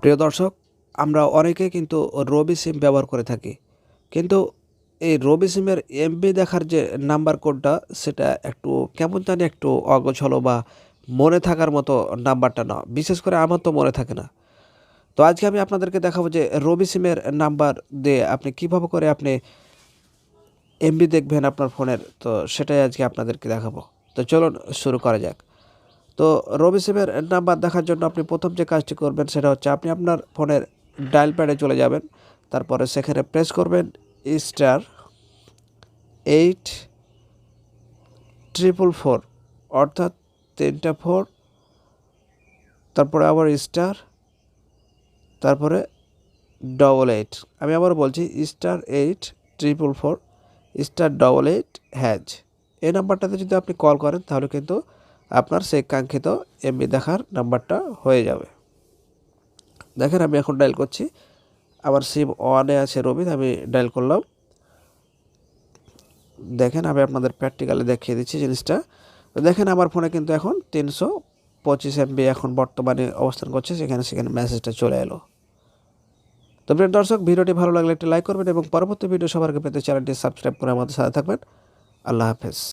প্রিয় দর্শক, আমরা অনেকে কিন্তু রবি সিম ব্যবহার করে থাকি। কিন্তু এই রবি সিমের এমবি দেখার যে নাম্বার কোডটা, সেটা একটু কেমন জানি একটু অগোছলো বা মনে থাকার মতো নাম্বারটা না। বিশেষ করে আমার তো মনে থাকে না। তো আজকে আমি আপনাদেরকে দেখাবো যে রবি সিমের নাম্বার দিয়ে আপনি কীভাবে করে আপনি এমবি দেখবেন আপনার ফোনের। তো সেটাই আজকে আপনাদেরকে দেখাবো। তো চলুন শুরু করা যাক। তো রবি সিমের নাম্বার দেখার জন্য আপনি প্রথম যে কাজটি করবেন সেটা হচ্ছে আপনি আপনার ফোনের ডায়াল প্যাডে চলে যাবেন, তারপরে সেখানে প্রেস করবেন স্টার এইট ট্রিপল ফোর, অর্থাৎ তিনটা ফোর, তারপরে আবার স্টার, তারপরে ডবল এইট। আমি আবার বলছি star eight triple four, star double eight hash এই নাম্বারটাতে যদি আপনি কল করেন তাহলে কিন্তু আপনার সেই কাঙ্ক্ষিত এমবি দেখার নাম্বারটা হয়ে যাবে। দেখেন আমি এখন ডায়াল করছি। আমার সিম ওয়ানে আছে রবি, আমি ডায়াল করলাম। দেখেন আমি আপনাদের প্র্যাকটিক্যালি দেখিয়ে দিচ্ছি জিনিসটা। দেখেন আমার ফোনে কিন্তু এখন তিনশো পঁচিশ এমবি এখন বর্তমানে অবস্থান করছে, সেখানে সেখানে মেসেজটা চলে এলো। তো প্রিয় দর্শক, ভিডিওটি ভালো লাগলে একটি লাইক করবেন এবং পরবর্তী ভিডিও সবার পেতে চ্যানেলটি সাবস্ক্রাইব করে আমাদের সাথে থাকবেন। আল্লাহ হাফেজ।